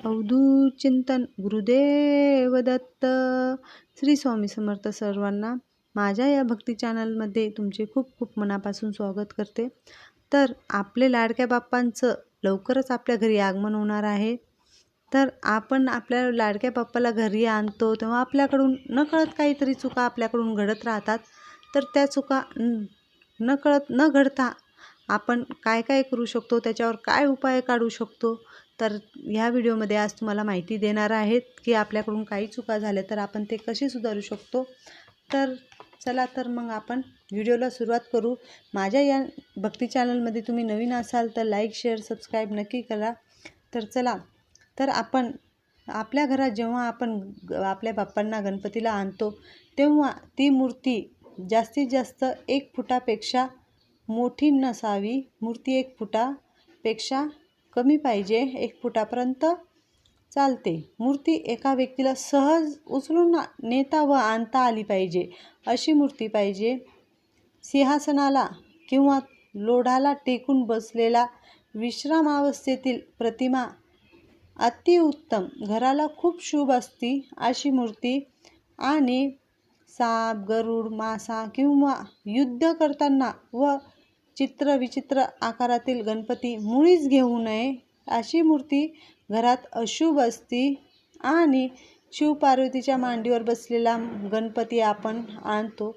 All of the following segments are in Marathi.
अवधूत चिंतन. गुरुदेव दत्त. श्री स्वामी समर्थ सर्वांना माझ्या या भक्ती चॅनलमध्ये तुमचे खूप खूप मनापासून स्वागत करते. तर आपले लाडक्या बाप्पांचं लवकरच आपल्या घरी आगमन होणार आहे. तर आपण आपल्या लाडक्या बाप्पाला घरी आणतो तेव्हा आपल्याकडून नकळत काहीतरी चुका आपल्याकडून घडत राहतात. तर त्या चुका नकळत न घडता आपण काय काय करू शकतो? त्याच्यावर काय उपाय काढू शकतो? तर ह्या व्हिडिओमध्ये आज तुम्हाला माहिती देणार आहेत की आपल्याकडून काही चुका झाल्या तर आपण ते कसे सुधारू शकतो. तर चला तर मग आपण व्हिडिओला सुरुवात करू. माझ्या या भक्ती चॅनलमध्ये तुम्ही नवीन असाल तर लाईक शेअर सबस्क्राईब नक्की करा. तर चला तर आपण आपल्या घरात जेव्हा आपण आपल्या बाप्पांना गणपतीला आणतो तेव्हा ती मूर्ती जास्तीत जास्त एक फुटापेक्षा मोठी नसावी. मूर्ती एक फुटापेक्षा कमी पाहिजे. एक फुटापर्यंत चालते. मूर्ती एका व्यक्तीला सहज उचलून नेता व आणता आली पाहिजे अशी मूर्ती पाहिजे. सिंहासनाला किंवा लोढाला टेकून बसलेला विश्रामावस्थेतील प्रतिमा अतिउत्तम. घराला खूप शुभ असती अशी मूर्ती आणि साप गरुड मासा किंवा युद्ध करताना व चित्र विचित्र आकारातील गणपती मुळीच घेऊ नये अशी मूर्ती घरात अशुभ असती आणि शिवपार्वतीच्या मांडीवर बसलेला गणपती आपण आणतो.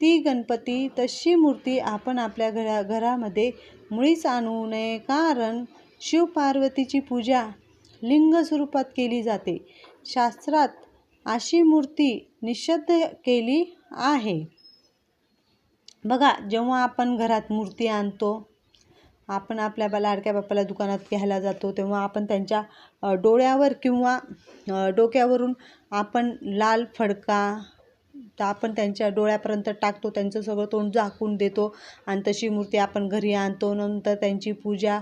ती गणपती तशी मूर्ती आपण आपल्या घरा घरामध्ये मुळीच आणू नये कारण शिवपार्वतीची पूजा लिंग स्वरूपात केली जाते. शास्त्रात अशी मूर्ती निषिद्ध केली आहे. बघा जेव्हा आपण घरात मूर्ती आणतो आपण आपल्या लाडक्या बाप्पाला दुकानात घ्यायला जातो तेव्हा आपण त्यांच्या डोळ्यावर किंवा डोक्यावरून आपण लाल फडका तर आपण त्यांच्या डोळ्यापर्यंत टाकतो त्यांचं सगळं तोंड झाकून देतो आणि तशी मूर्ती आपण घरी आणतो. नंतर त्यांची पूजा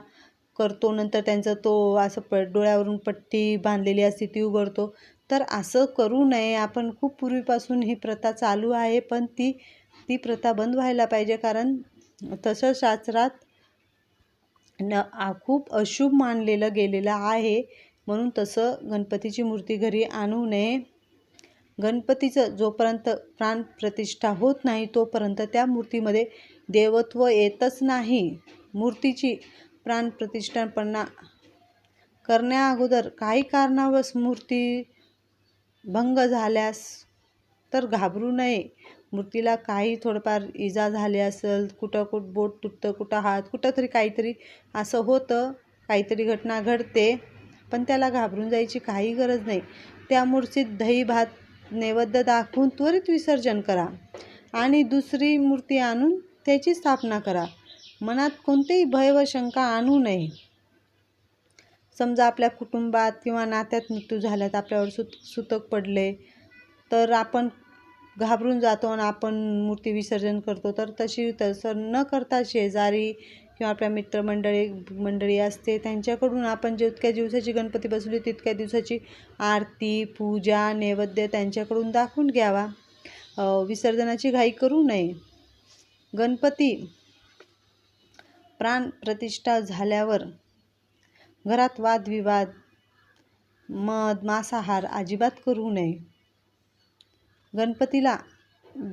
करतो नंतर त्यांचं तो असं प डोळ्यावरून पट्टी बांधलेली असते ती उघडतो. तर असं करू नये. आपण खूप पूर्वीपासून ही प्रथा चालू आहे पण ती ती प्रथा बंद व्हायला पाहिजे कारण तसं शास्त्रात न खूप अशुभ मानलेलं गेलेलं आहे. म्हणून तसं गणपतीची मूर्ती घरी आणू नये. गणपतीचं जोपर्यंत प्राणप्रतिष्ठा होत नाही तोपर्यंत त्या मूर्तीमध्ये देवत्व येतच नाही. मूर्तीची प्राणप्रतिष्ठापना करण्याअगोदर काही कारणावश मूर्ती भंग झाल्यास तर घाबरू नये. मूर्तीला काही थोडंफार इजा झाली असेल कुठं कुठं बोट तुटतं कुठं हात कुठं तरी काहीतरी असं होतं काहीतरी घटना घडते पण त्याला घाबरून जायची काही गरज नाही. त्या मूर्तीत दही भात नैवेद्य दाखवून त्वरित विसर्जन करा आणि दुसरी मूर्ती आणून त्याची स्थापना करा. मनात कोणतेही भय व शंका आणू नये. समजा आपल्या कुटुंबात किंवा नात्यात मृत्यू झाल्यात आपल्यावर सुत सुतक पडले तर आपण घाबरून जातो आणि आपण मूर्ती विसर्जन करतो. तर तशी तसं न करता शेजारी किंवा आपल्या मित्रमंडळी मंडळी असते त्यांच्याकडून आपण जितक्या दिवसाची गणपती बसवली तितक्या दिवसाची आरती पूजा नैवेद्य त्यांच्याकडून दाखवून घ्यावा. विसर्जनाची घाई करू नये. गणपती प्राण प्रतिष्ठा झाल्यावर घरात वादविवाद मद मांसाहार अजिबात करू नये. गणपतीला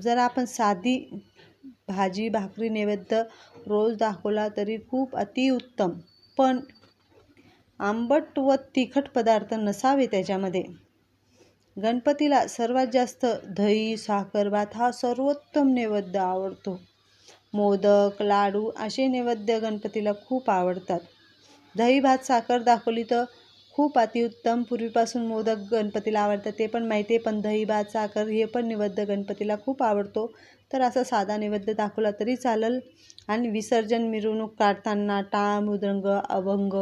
जर आपण साधी भाजी भाकरी नैवेद्य रोज दाखवला तरी खूप अतिउत्तम. पण आंबट व तिखट पदार्थ नसावे त्याच्यामध्ये. गणपतीला सर्वात जास्त दही साखरभात हा सर्वोत्तम नैवेद्य आवडतो. मोदक लाडू असे नैवेद्य गणपतीला खूप आवडतात. दही भात साखर दाखवली तर खूप अतिउत्तम पूर्वीपासून मोदक गणपतीला आवडतात. ते पण माहिती आहे पण दही भात साखर हे पण नैवेद्य गणपतीला खूप आवडतो. तर असा साधा नैवेद्य दाखवला तरी चालेल. आणि विसर्जन मिरवणूक काढताना टाळ मृदंग अभंग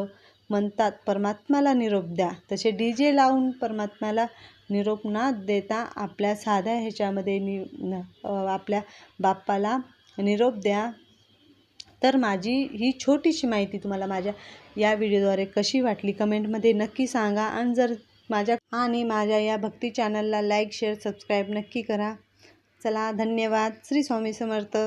म्हणतात परमात्म्याला निरोप द्या. तसे डी जे लावून परमात्म्याला निरोप न देता आपल्या साध्या ह्याच्यामध्ये नि आपल्या बाप्पाला निरोप द्या. तर माझी ही छोटीशी माहिती तुम्हाला माझ्या या व्हिडिओद्वारे कशी वाटली कमेंटमध्ये नक्की सांगा. आणि जर माझ्या आणि माझ्या या भक्ती चॅनलला लाईक शेअर सबस्क्राईब नक्की करा. चला धन्यवाद. श्री स्वामी समर्थ.